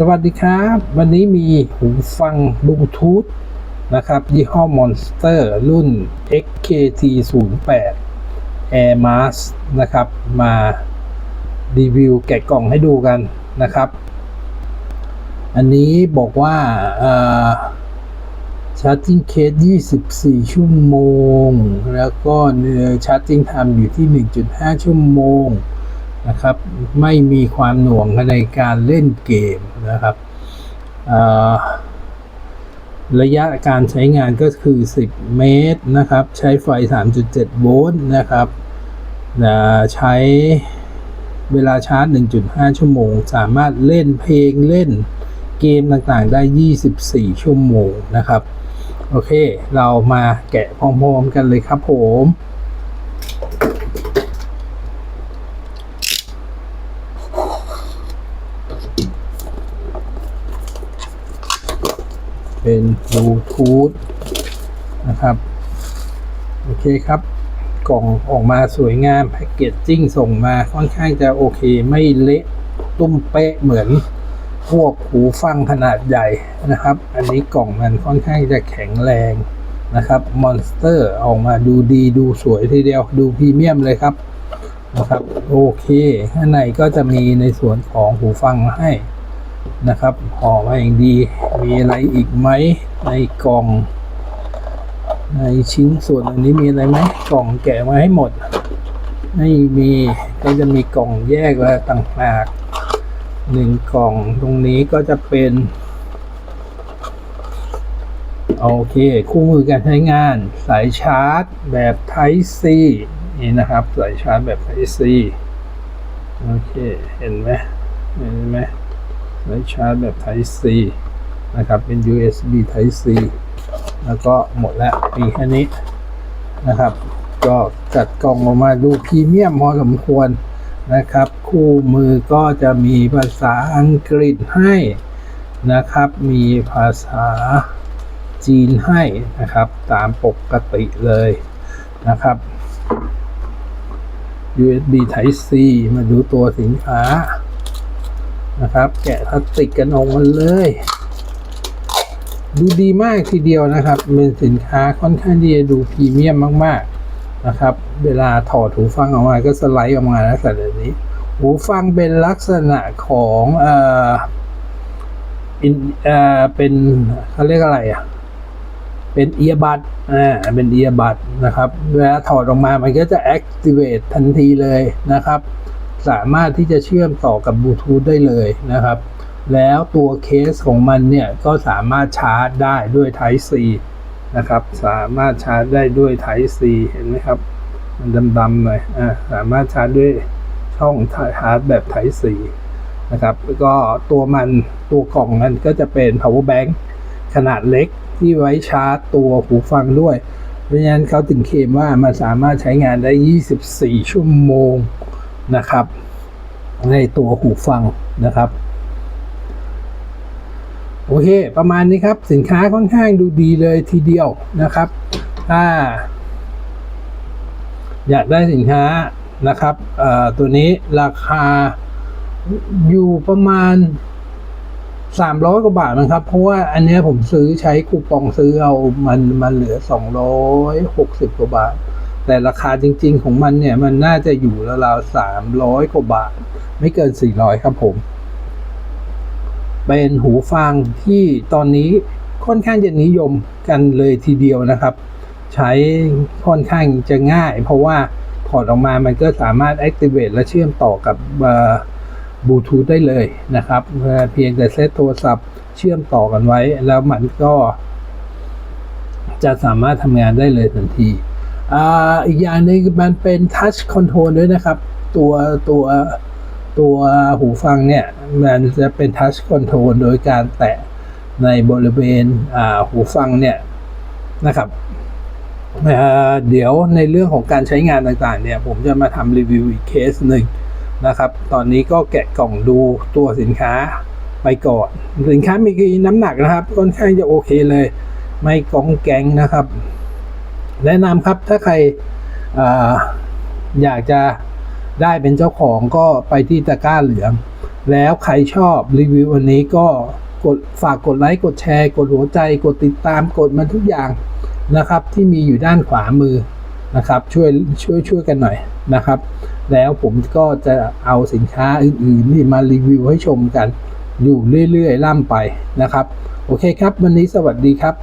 สวัสดีครับ วันนี้มีหูฟังบลูทูธนะครับ ยี่ห้อ Monster รุ่น XKT08 Air Mask นะครับ มารีวิวแกะกล่องให้ดูกันนะครับ อันนี้บอกว่าชาร์จิ่งเคส24 ชั่วโมง แล้วก็เนื้อชาร์จิ่งไทม์อยู่ที่ 1.5 ชั่วโมงนะครับ ไม่มีความหน่วงในการเล่นเกม นะครับระยะการใช้งานก็คือ 10 เมตรนะครับ ใช้ไฟ 3.7 โวลต์นะครับใช้เวลาชาร์จ 1.5 ชั่วโมง สามารถเล่นเพลงเล่นเกมต่างๆ ได้ 24 ชั่วโมงนะครับ โอเค เรามาแกะพร้อมๆกันเลยครับผม เป็นบลูทูธนะครับ โอเคครับ กล่องออกมาสวยงาม แพ็กเกจจิ้งส่งมาค่อนข้างจะโอเค ไม่เละตุ้มเป๊ะเหมือนพวกหูฟังขนาดใหญ่นะครับ อันนี้กล่องมันค่อนข้างจะแข็งแรงนะครับมอนสเตอร์ออกมาดูดีดูสวยทีเดียวดูพรีเมียมเลยครับนะครับ โอเค ข้างในก็จะมีในส่วนของหูฟังให้ นะครับห่อมาอย่างดี มีอะไรอีกไหมในกล่อง ในชิ้นส่วนอันนี้มีอะไรไหมกล่องแกะมาให้หมด ไม่มีก็จะมีกล่องแยกไว้ต่างหากหนึ่งกล่องตรงนี้ก็จะเป็นโอเค คู่มือการใช้งาน สายชาร์จแบบ Type C นี่นะครับ สายชาร์จแบบ Type C โอเค เห็นไหมเห็นไหม ไว้ชาร์จแบบ Type C นะครับ เป็น USB Type C แล้วก็หมดแล้วมีแค่นี้นะครับ ก็จัดกล่องออกมาดูพรีเมียมพอสมควรนะครับ คู่มือก็จะมีภาษาอังกฤษให้นะครับ มีภาษาจีนให้นะครับ ตามปกติเลยนะครับ USB Type C มาดูตัวสินค้า นะครับ แกะพลาสติกกันออกมาเลย ดูดีมากทีเดียวนะครับเป็นสินค้าค่อนข้างที่จะดูพรีเมียมมาก ๆนะครับ เวลาถอดหูฟังออกมาก็สไลด์ออกมาแล้วแต่เดี๋ยวนี้ หูฟังเป็นลักษณะของเอ่ออินเอ่อเป็นเขาเรียกอะไรอะเป็นเอียบัดอ่า เป็นเอียบัดนะครับ เวลาถอดออกมา มันก็จะ activate ทันทีเลยนะครับ สามารถที่จะเชื่อมต่อกับบลูทูธได้เลยนะครับ แล้วตัวเคสของมันเนี่ยก็สามารถชาร์จได้ด้วย Type C นะครับ สามารถชาร์จได้ด้วย Type C เห็นไหมครับ มันดำๆหน่อยอ่าสามารถชาร์จด้วยช่องชาร์จแบบ Type C นะครับแล้วก็ตัวมันตัวกล่องมันก็จะเป็น power bank ขนาดเล็กที่ไว้ชาร์จตัวหูฟังด้วย เพราะฉะนั้นเขาถึงเคลมว่ามันสามารถใช้งานได้ 24 ชั่วโมง นะครับ ในตัวหูฟังนะครับ โอเค ประมาณนี้ครับ สินค้าค่อนข้างดูดีเลยทีเดียวนะครับถ้าอยากได้สินค้านะครับตัวนี้ราคาอยู่ประมาณ 300 กว่าบาทนะครับ เพราะว่าอันนี้ผมซื้อใช้คูปองซื้อเอามันมันเหลือ 260 กว่าบาท แต่ราคาจริง ๆ ของมันเนี่ยมันน่าจะอยู่ราวๆ300กว่าบาท ไม่เกิน400ครับผม เป็นหูฟังที่ตอนนี้ค่อนข้างจะนิยมกันเลยทีเดียวนะครับ ใช้ค่อนข้างจะง่าย เพราะว่าถอดออกมามันก็สามารถ activate และเชื่อมต่อกับบลูทูธได้เลยนะครับ เพียงแต่เซตโทรศัพท์เชื่อมต่อกันไว้ แล้วมันก็จะสามารถทำงานได้เลยทันที อีกอย่างหนึ่งมันเป็น touch control ด้วยนะครับ ตัวตัวตัวหูฟังเนี่ย มันจะเป็น touch control โดยการแตะในบริเวณหูฟังเนี่ยนะครับเเดี๋ยวในเรื่องของการใช้งานต่างๆ เนี่ย ผมจะมาทำรีวิวอีกเคสหนึ่งนะครับ ตอนนี้ก็แกะกล่องดูตัวสินค้าไปก่อน สินค้ามีน้ำหนักนะครับ ค่อนข้างจะโอเคเลย ไม่กองแกงนะครับ แนะนำครับถ้าใครออยากจะได้เป็นเจ้าของก็ไปที่ตะกร้าเหลือง แล้วใครชอบรีวิววันนี้ก็กดฝากกดไลค์กดแชร์ กดหัวใจ กดติดตามกดมันทุกอย่างนะครับ ที่มีอยู่ด้านขวามือนะครับ ช่วยช่วยช่วยกันหน่อยนะครับ แล้วผมก็จะเอาสินค้าอื่นๆนี่มารีวิวให้ชมกัน อยู่เรื่อยๆล่ำไปนะครับ โอเคครับ วันนี้สวัสดีครับ